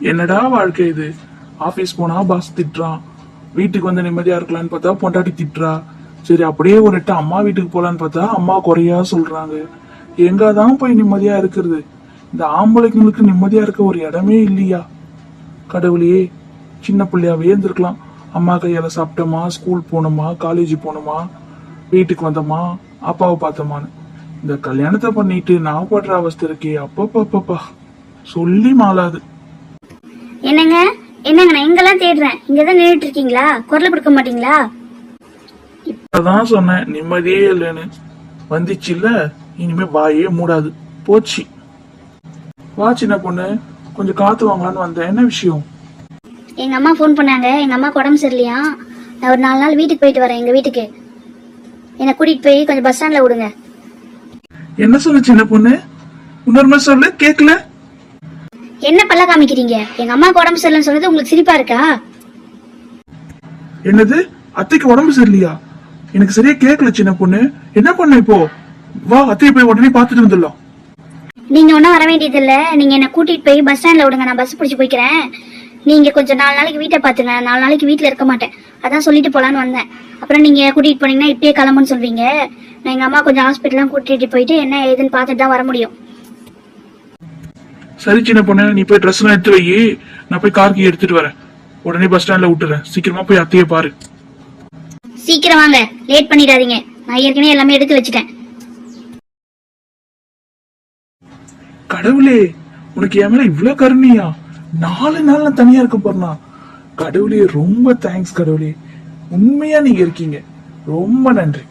என்னடா வாழ்க்கை இது? ஆஃபீஸ் போனா பாஸ் திட்டுறான். வீட்டுக்கு வந்து நிம்மதியா இருக்கலாம்னு பார்த்தா பொண்டாட்டி திட்டுறா. சரி அப்படியே ஒரு எட்டு அம்மா வீட்டுக்கு போலான்னு பார்த்தா அம்மா குறையா சொல்றாங்க. எங்கதான் போய் நிம்மதியா இருக்கிறது? இந்த ஆம்பளைங்களுக்கு நிம்மதியா இருக்க ஒரு இடமே இல்லையா? கடவுளையே சின்ன பிள்ளையாவே இருந்திருக்கலாம். அம்மா கையால சாப்பிட்டோமா ஸ்கூல் போனோமா காலேஜ் போனோமா வீட்டுக்கு வந்தோமா அப்பாவை பார்த்தோமான்னு. இந்த கல்யாணத்தை பண்ணிட்டு நான் படுற அவஸ்தை இருக்கே அப்பப்பப்பப்பா. சொல்லி மாளாது. என்னங்க? என்னங்க நான் எங்கெல்லாம் தேடுறேன். இங்கதான் நின்றுட்டு இருக்கீங்களா குரல் கொடுக்க மாட்டீங்களா? அதான் சொன்னேன் நிம்மதியே இல்லைன்னு. வந்துச்சு இல்ல இனிமே வாயே மூடாது. போச்சு. வா சின்ன பொண்ணு. கொஞ்சம் காத்து வாங்கலான்னு வந்தேன். என்ன விஷயம்? எங்க அம்மா ஃபோன் பண்ணாங்க. எங்க அம்மாக்கு உடம்பு சரியில்லையா? நான் ஒரு நாலு நாள் வீட்டுக்கு போயிட்டு வரேன் எங்க வீட்டுக்கு. என்னை கூட்டிட்டு போய் கொஞ்சம் பஸ் ஸ்டாண்ட்ல விடுங்க. என்ன சொன்ன சின்ன பொண்ணு? இன்னொரு மாதிரி சொல்லு கேக்கல? என்ன பல்ல காமிக்கிறீங்க? எங்க அம்மாக்கு உடம்பு சரியில்லைன்னு சொன்னது உங்களுக்கு சிரிப்பா இருக்கா? என்னது? அத்தைக்கு உடம்பு சரியில்லையா? எனக்கு சரியா கேக்கல சின்ன பொண்ணு. என்ன பண்ண இப்போ? வா அத்தையை போய் உடனே பார்த்துட்டு வந்துடலாம். நீங்க ஒன்றும் வர வேண்டியது இல்ல நீங்க என்ன கூட்டிட்டு போய் பஸ் ஸ்டாண்ட்ல விடுங்க. நான் பஸ் பிடிச்சி போய்க்கிறேன். நீங்க கொஞ்சம் நாலு நாளைக்கு வீட்டை பாத்துங்க நாலு நாளைக்கு வீட்ல இருக்க மாட்டேன். அதான் சொல்லிட்டு போலான்னு வந்தேன். அப்புறம் நீங்க கூட்டிட்டு போனீங்கன்னா இப்பயே கிளம்புன்னு சொல்வீங்க நான் எங்க அம்மா கொஞ்சம் ஹாஸ்பிட்டல்லாம் கூட்டிட்டு போயிட்டு என்ன ஏதுன்னு பார்த்துட்டு தான் வர முடியும். சரி சின்ன பொண்ணு நீ போய் ட்ரெஸ் எல்லாம் எடுத்து வை. நான் போய் கார்க்கு எடுத்துட்டு வரேன். உடனே பஸ் ஸ்டாண்ட்ல விட்டுறேன். சீக்கிரமா போய் அத்தையை பாரு. சீக்கிரம் வாங்க. லேட் பண்ணிடாதீங்க. நான் ஏற்கனவே எல்லாமே எடுத்து வச்சுட்டேன். கடவுளே உனக்கு என் மேல இவ்வளவு கருணையா? நாலு நாள் நான் தனியா இருக்க போறேனா கடவுளே ரொம்ப தேங்க்ஸ் கடவுளே. உண்மையா நீங்க இருக்கீங்க. ரொம்ப நன்றி.